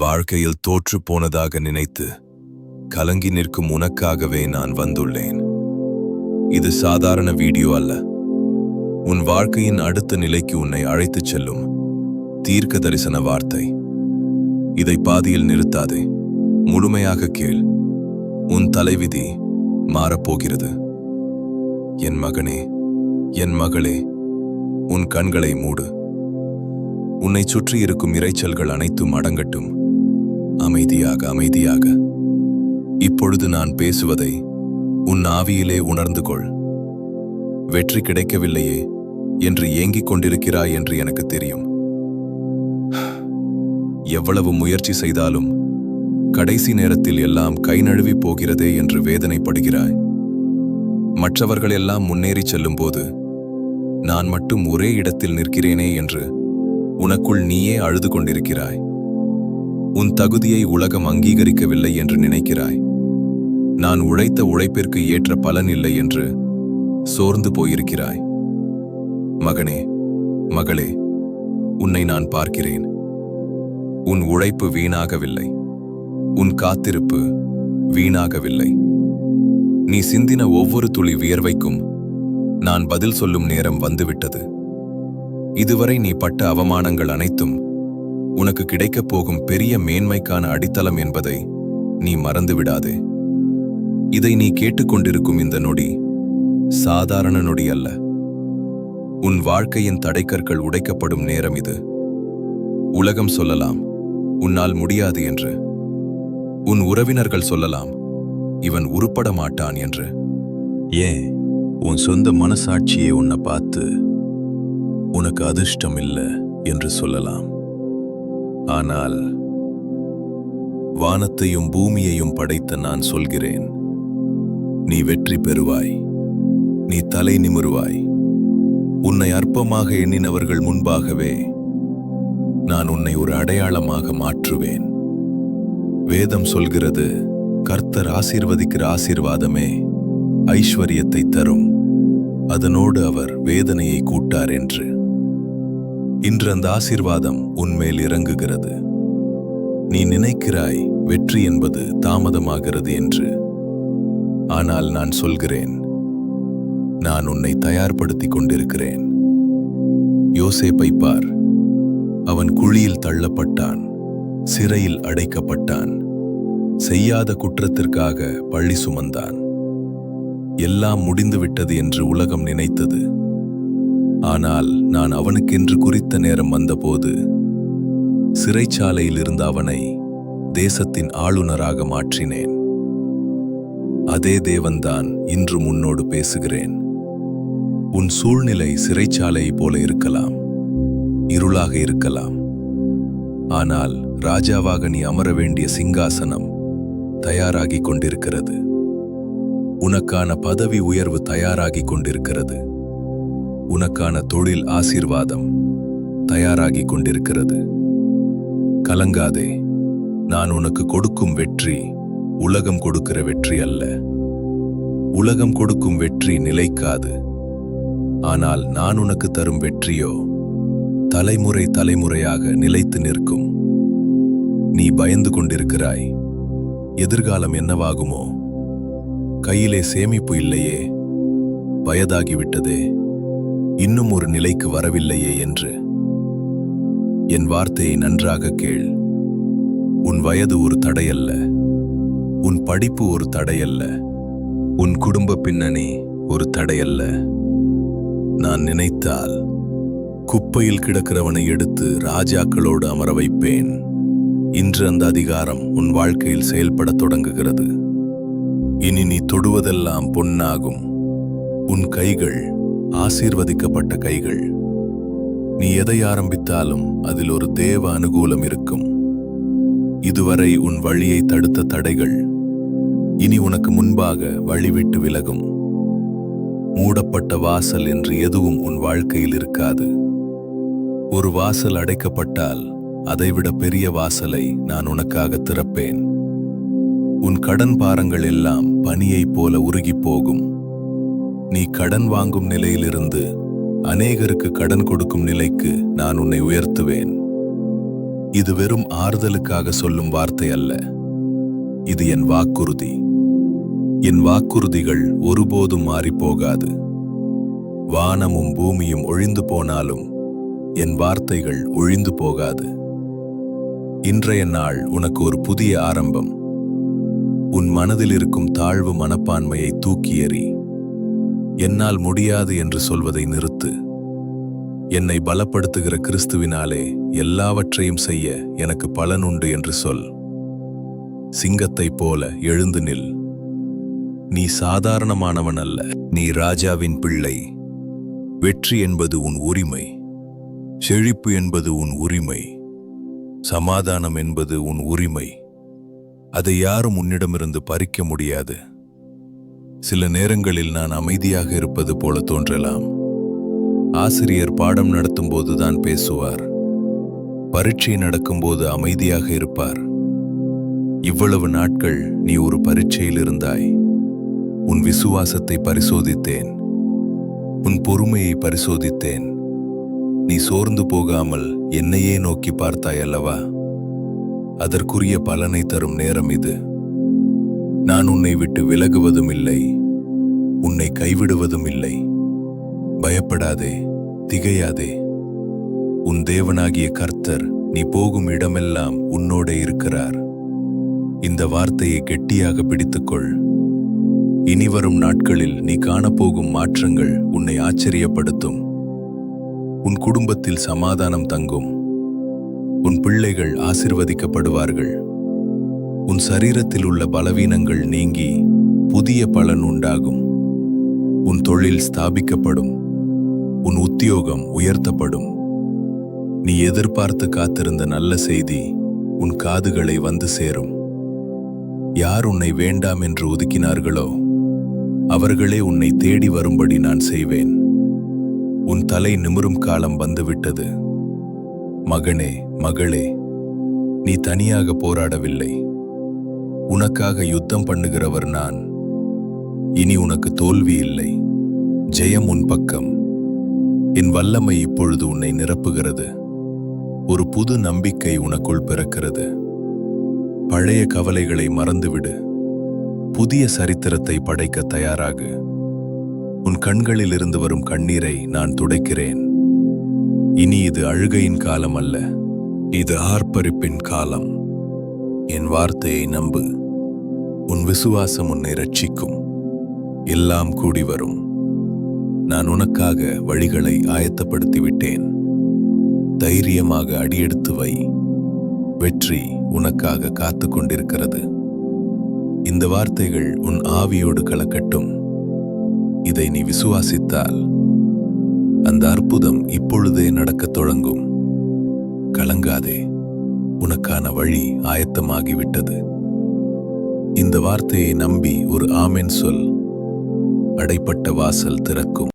வாழ்க்கையில் தோற்றுப் போனதாக நினைத்து கலங்கி நிற்கும் உனக்காகவே நான் வந்துள்ளேன். இது சாதாரண வீடியோ அல்ல. உன் வாழ்க்கையின் அடுத்த நிலைக்கு உன்னை அழைத்துச் செல்லும் தீர்க்க தரிசன வார்த்தை. இதை பாதியில் நிறுத்தாதே. முழுமையாக கேள். உன் தலைவிதி மாறப்போகிறது. என் மகனே என் மகளே உன் கண்களை மூடு. உன்னை சுற்றி இருக்கும் இரைச்சல்கள் அனைத்தும் அடங்கட்டும். அமைதியாக அமைதியாக. இப்பொழுது நான் பேசுவதை உன் ஆவியிலே உணர்ந்து கொள். வெற்றி கிடைக்கவில்லையே என்று ஏங்கிக் கொண்டிருக்கிறாய் என்று எனக்கு தெரியும். எவ்வளவு முயற்சி செய்தாலும் கடைசி நேரத்தில் எல்லாம் கை நழுவி போகிறதே என்று வேதனைப்படுகிறாய். மற்றவர்கள் எல்லாம் முன்னேறிச் செல்லும்போது நான் மட்டும் ஒரே இடத்தில் நிற்கிறேனே என்று உனக்குள் நீயே அழுது கொண்டிருக்கிறாய். உன் தகுதியை உலகம் அங்கீகரிக்கவில்லை என்று நினைக்கிறாய். நான் உழைத்த உழைப்பிற்கு ஏற்ற பலன் இல்லை என்று சோர்ந்து போயிருக்கிறாய். மகனே மகளே உன்னை நான் பார்க்கிறேன். உன் உழைப்பு வீணாகவில்லை. உன் காத்திருப்பு வீணாகவில்லை. நீ சிந்தின ஒவ்வொரு துளி வியர்வைக்கும் நான் பதில் சொல்லும் நேரம் வந்துவிட்டது. இதுவரை நீ பட்ட அவமானங்கள் அனைத்தும் உனக்கு கிடைக்கப் போகும் பெரிய மேன்மைக்கான அடித்தளம் என்பதை நீ மறந்துவிடாதே. இதை நீ கேட்டுக்கொண்டிருக்கும் இந்த நொடி சாதாரண நொடி அல்ல. உன் வாழ்க்கையின் தடைக்கற்கள் உடைக்கப்படும் நேரம் இது. உலகம் சொல்லலாம் உன்னால் முடியாது என்று. உன் உறவினர்கள் சொல்லலாம் இவன் உருப்பட மாட்டான் என்று. ஏன்? உன் சொந்த மனசாட்சியே உன்னை பார்த்து உனக்கு அதிர்ஷ்டம் இல்லை என்று சொல்லலாம். ஆனால் வானத்தையும் பூமியையும் படைத்த நான் சொல்கிறேன் நீ வெற்றி பெறுவாய் நீ தலை நிமிருவாய். உன்னை அற்பமாக எண்ணினவர்கள் முன்பாகவே நான் உன்னை ஒரு அடையாளமாக மாற்றுவேன். வேதம் சொல்கிறது கர்த்தர் ஆசீர்வதிக்கிற ஆசீர்வாதமே ஐஸ்வர்யத்தை தரும். அதனோடு அவர் வேதனையை கூட்டார் என்று. இன்று அந்த ஆசீர்வாதம் உன்மேல் இறங்குகிறது. நீ நினைக்கிறாய் வெற்றி என்பது தாமதமாகிறது என்று. ஆனால் நான் சொல்கிறேன் நான் உன்னை தயார்படுத்திக் கொண்டிருக்கிறேன். யோசேப்பை பார் அவன் குழியில் தள்ளப்பட்டான் சிறையில் அடைக்கப்பட்டான் செய்யாத குற்றத்திற்காக பழி சுமந்தான். எல்லாம் முடிந்துவிட்டது என்று உலகம் நினைத்தது. ஆனால் நான் அவனுக்கென்று குறித்த நேரம் வந்தபோது சிறைச்சாலையில் இருந்த அவனை தேசத்தின் ஆளுநராக மாற்றினேன். அதே தேவன்தான் இன்று முன்னோடு பேசுகிறேன். உன் சூழ்நிலை சிறைச்சாலையைப் போல இருக்கலாம் இருளாக இருக்கலாம். ஆனால் ராஜாவாக நீ அமர வேண்டிய சிங்காசனம் தயாராகிக் கொண்டிருக்கிறது. உனக்கான பதவி உயர்வு தயாராகிக் கொண்டிருக்கிறது. உனக்கான தொழில் ஆசீர்வாதம் தயாராகிக் கொண்டிருக்கிறது. கலங்காதே நான் உனக்கு கொடுக்கும் வெற்றி உலகம் கொடுக்கிற வெற்றி அல்ல. உலகம் கொடுக்கும் வெற்றி நிலைக்காது. ஆனால் நான் உனக்கு தரும் வெற்றியோ தலைமுறை தலைமுறையாக நிலைத்து நிற்கும். நீ பயந்து கொண்டிருக்கிறாய். எதிர்காலம் என்னவாகுமோ? கையிலே சேமிப்பு இல்லையே. வயதாகிவிட்டதே. இன்னும் ஒரு நிலைக்கு வரவில்லையே என்று. என் வார்த்தையை நன்றாக கேள். உன் வயது ஒரு தடையல்ல. உன் படிப்பு ஒரு தடையல்ல. உன் குடும்ப பின்னணி ஒரு தடையல்ல. நான் நினைத்தால் குப்பையில் கிடக்கிறவனை எடுத்து ராஜாக்களோடு அமர வைப்பேன். இன்று அந்த அதிகாரம் உன் வாழ்க்கையில் செயல்படத் தொடங்குகிறது. இனி நீ தொடுவதெல்லாம் பொன்னாகும். உன் கைகள் ஆசீர்வதிக்கப்பட்ட கைகள். நீ எதை ஆரம்பித்தாலும் அதில் ஒரு தேவ அனுகூலம் இருக்கும். இதுவரை உன் வழியை தடுத்த தடைகள் இனி உனக்கு முன்பாக வழிவிட்டு விலகும். மூடப்பட்ட வாசல் என்று எதுவும் உன் வாழ்க்கையில் இருக்காது. ஒரு வாசல் அடைக்கப்பட்டால் அதைவிட பெரிய வாசலை நான் உனக்காக திறப்பேன். உன் கடன் பாரங்கள் எல்லாம் பனியைப் போல உருகிப் போகும். நீ கடன் வாங்கும் நிலையிலிருந்து அநேகருக்கு கடன் கொடுக்கும் நிலைக்கு நான் உன்னை உயர்த்துவேன். இது வெறும் ஆறுதலுக்காக சொல்லும் வார்த்தை அல்ல. இது என் வாக்குறுதி. என் வாக்குறுதிகள் ஒருபோதும் மாறிப்போகாது. வானமும் பூமியும் ஒழிந்து போனாலும் என் வார்த்தைகள் ஒழிந்து போகாது. இன்றைய நாள் உனக்கு ஒரு புதிய ஆரம்பம். உன் மனதில் இருக்கும் தாழ்வு மனப்பான்மையை தூக்கி எறி என்னால் முடியாது என்று சொல்வதை நிறுத்து. என்னை பலப்படுத்துகிற கிறிஸ்துவினாலே எல்லாவற்றையும் செய்ய எனக்கு பலனுண்டு என்று சொல். சிங்கத்தைப் போல எழுந்து நில். நீ சாதாரணமானவன் அல்ல. நீ ராஜாவின் பிள்ளை. வெற்றி என்பது உன் உரிமை. செழிப்பு என்பது உன் உரிமை. சமாதானம் என்பது உன் உரிமை. அதை யாரும் உன்னிடமிருந்து பறிக்க முடியாது. சில நேரங்களில் நான் அமைதியாக இருப்பது போல தோன்றலாம். ஆசிரியர் பாடம் நடத்தும்போதுதான் பேசுவார். பரீட்சை நடக்கும்போது அமைதியாக இருப்பார். இவ்வளவு நாட்கள் நீ ஒரு பரீட்சையில் இருந்தாய். உன் விசுவாசத்தை பரிசோதித்தேன். உன் பொறுமையை பரிசோதித்தேன். நீ சோர்ந்து போகாமல் என்னையே நோக்கி பார்த்தாய் அல்லவா? அதற்குரிய பலனை தரும் நேரம் இது. நான் உன்னை விட்டு விலகுவதும் இல்லை. உன்னை கைவிடுவதும் இல்லை. பயப்படாதே திகையாதே. உன் தேவனாகிய கர்த்தர் நீ போகும் இடமெல்லாம் உன்னோட இருக்கிறார். இந்த வார்த்தையை கெட்டியாக பிடித்துக்கொள். இனிவரும் நாட்களில் நீ காணப்போகும் மாற்றங்கள் உன்னை ஆச்சரியப்படுத்தும். உன் குடும்பத்தில் சமாதானம் தங்கும். உன் பிள்ளைகள் ஆசிர்வதிக்கப்படுவார்கள். உன் சரீரத்தில் உள்ள பலவீனங்கள் நீங்கி புதிய பலன் உண்டாகும். உன் தொழில் ஸ்தாபிக்கப்படும். உன் உத்தியோகம் உயர்த்தப்படும். நீ எதிர்பார்த்து காத்திருந்த நல்ல செய்தி உன் காதுகளை வந்து சேரும். யார் உன்னை வேண்டாம் என்று ஒதுக்கினார்களோ அவர்களே உன்னை தேடி வரும்படி நான் செய்வேன். உன் தலை நிமிரும் காலம் வந்துவிட்டது. மகனே மகளே நீ தனியாக போராடவில்லை. உனக்காக யுத்தம் பண்ணுகிறவர் நான். இனி உனக்கு தோல்வி இல்லை. ஜெயம் உன் பக்கம். என் வல்லமை இப்பொழுது உன்னை நிரப்புகிறது. ஒரு புது நம்பிக்கை உனக்குள் பிறக்கிறது. பழைய கவலைகளை மறந்துவிடு. புதிய சரித்திரத்தை படைக்க தயாராகு. உன் கண்களில் இருந்து வரும் கண்ணீரை நான் துடைக்கிறேன். இனி இது அழுகையின் காலம் அல்ல. இது ஆர்ப்பரிப்பின் காலம். என் வார்த்தையை நம்பு. உன் விசுவாசம் உன்னை ரட்சிக்கும் எல்லாம் கூடி வரும். நான் உனக்காக வழிகளை ஆயத்தப்படுத்தி விட்டேன் தைரியமாக அடியெடுத்து வை. வெற்றி உனக்காக காத்து கொண்டிருக்கிறது. இந்த வார்த்தைகள் உன் ஆவியோடு கலக்கட்டும். இதை நீ விசுவாசித்தால் அந்த அற்புதம் இப்பொழுதே நடக்கத் தொடங்கும். கலங்காதே. உனக்கான வழி ஆயத்தமாகிவிட்டது. இந்த வார்த்தையை நம்பி ஒரு ஆமென் சொல் அடைப்பட்ட வாசல் திறக்கும்.